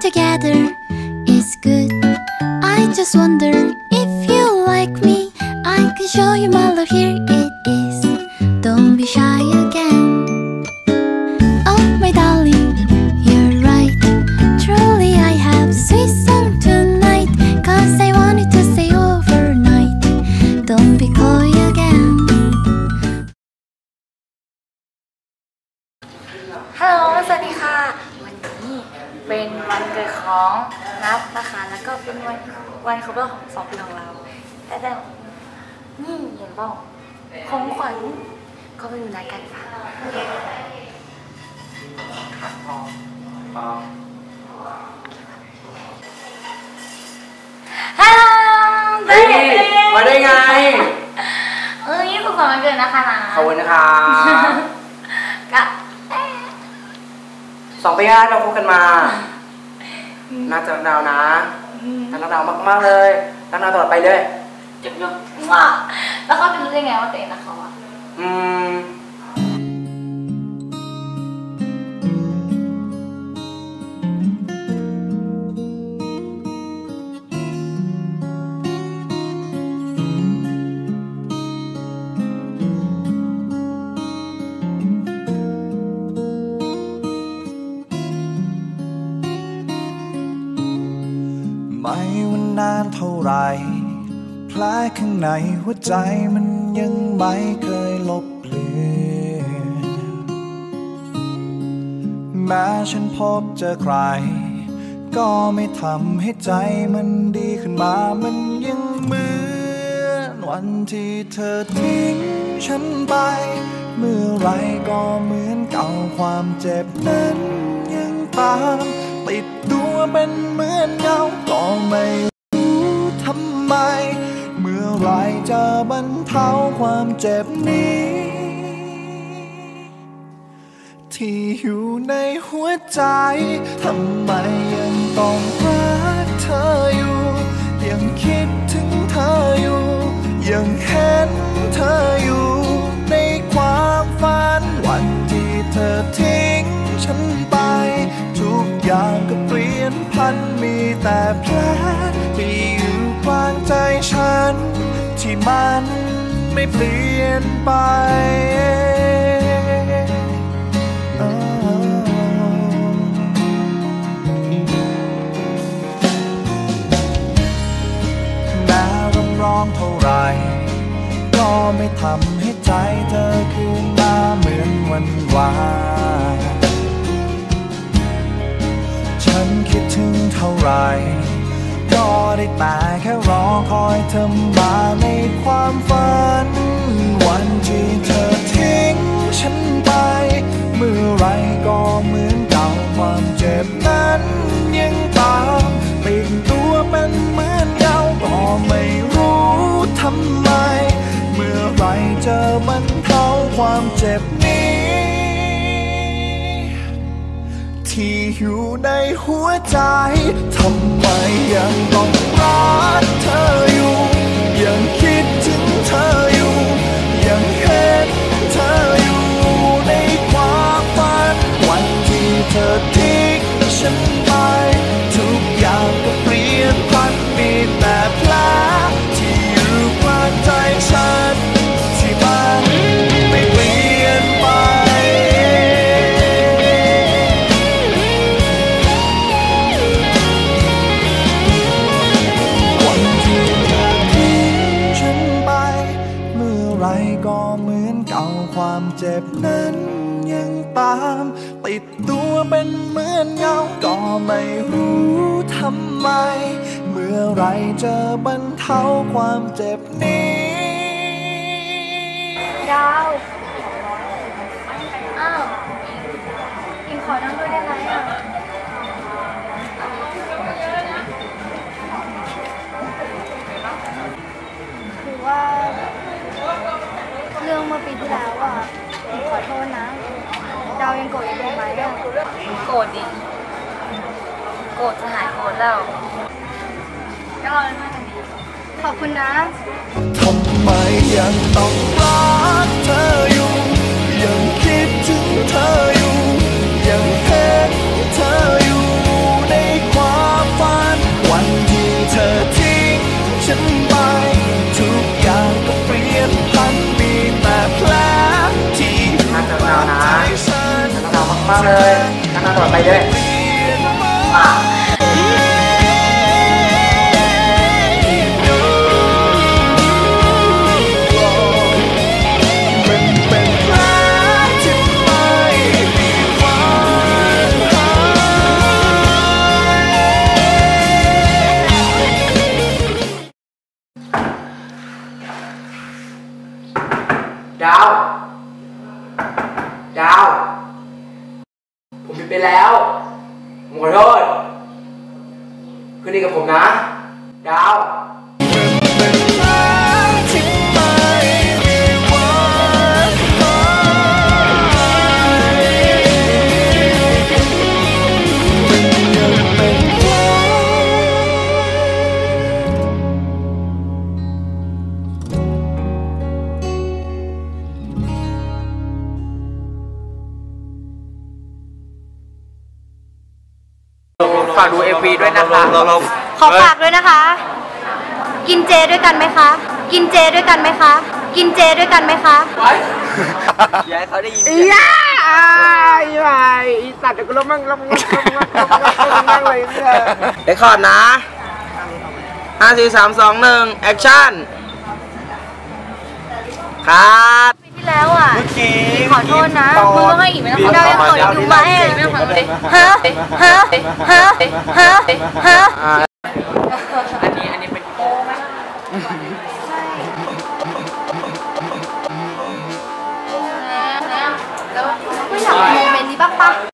together is good. I just wonder if you like me. I can show you my love. Here it is. Don't be shy again. Oh, my darling, you're right. Truly, I have sweet song tonight. Cause I wanted to stay overnight. Don't be coy again. ฮัลโหล สวัสดีค่ะ วันนี้ เป็นวันเกิดของนัทนะคะแล้วก็เป็นวันวันครบรอบของสองปีของเราแต่แต่นี่เห็นบอกของขวัญก็ไปดูนัดกันค่ะฮัลโหลเฮ้ยมาได้ไง เอ้ยสุขสันต์วันเกิดนะคะนะ ขอบคุณนะครับ ก็เอ๊ะ สองปีแล้วเราคบกันมา น่าจะรักดาวนะน่ารักดาวมากๆเลยรักดาวตลอดไปเลยจุ๊บจุ๊บว้าแล้วเขาจะรู้ได้ไงว่าตัวเองรักเขาอะอืม ว่านานเท่าไรแผลข้างในหัวใจมันยังไม่เคยลบเลือนแม้ฉันพบเจอใคร ก็ไม่ทำให้ใจมันดีขึ้นมา มันยังเหมือนวันที่เธอทิ้งฉันไป เมื่อไรก็เหมือนเก่าความเจ็บนั้นยังตาม ติดตัวเป็นเหมือนเงาก็ไม่รู้ทำไม เมื่อไรจะบรรเทาความเจ็บนี้ ที่อยู่ในหัวใจทำไมยังต้องรักเธออยู่ ยังคิดถึงเธออยู่ ยังเห็นเธออยู่ แต่แผลที่อยู่กลางใจฉัน ที่มันไม่เปลี่ยนไปแม้ร้องร้องเท่าไร ก็ไม่ทำให้ใจเธอคืนมาเหมือนวันวาน ท่าไหรก็ได้แต่แค่รอคอยเธอมาในความฝัน วันที่เธอทิ้งฉันไป เมื่อไรก็เหมือนเก่าความเจ็บนั้นยังตามติดตัวเป็นเหมือนเงาก็ไม่รู้ทำไม เมื่อไรจะบรรเทาความเจ็บ อยู่ในหัวใจ ทำไมยัง ไม่รู้ทำไม เมื่อไรจะบรรเทาความเจ็บนี้ ดาว อ้าวอิงขอนั่งด้วยได้ไหมอะคือว่า เรื่องเมื่อปีที่แล้วอะขอโทษนะ ดาวยังโกรธอยู่ไหมอะโกรธดิโก โรธจะหายโกรธแล้วก็เลยมากกันดีขอบคุณนะทำไมยังต้องรักเธออยู่ยังคิดถึงเธออยู่ยังเห็นเธออยู่ในความฝันวันที่เธอทิ้งฉันไปทุกอย่างก็เปลี่ยนพันมีแต่แผลที่มันกใจฉันรักเรามากๆเลยรักเราต่อไปด้วย ดาว ดาว ผมผิดไปแล้ว ขอโทษคืนดีกับผมนะ ดาว ฝากดู MV ด้วยนะคะขอฝากด้วยนะคะ กินเจด้วยกันไหมคะ กินเจด้วยกันไหมคะ กินเจด้วยกันไหมคะอย่าให้เขาได้ยินอีย่าอีไรอีสัตว์เดี๋ยวกูลบมั่งลบมั่งลบมั่งลบมั่งลบมั่งเลยเนี่ยเรคคอร์ดนะห้าสี่สามสองหนึ่งแอคชั่นคัดปีที่แล้วอะขอ โทษนะมึงต้องให้อีกไหมาะเงขอโทษขอยูมาให้ไม่ต้องขอโทษฮะฮะฮะฮะฮะอันนี้อันนี้เป็นโป้ไหมแล้วก็อยากโมเมนต์นี้บ้างปะ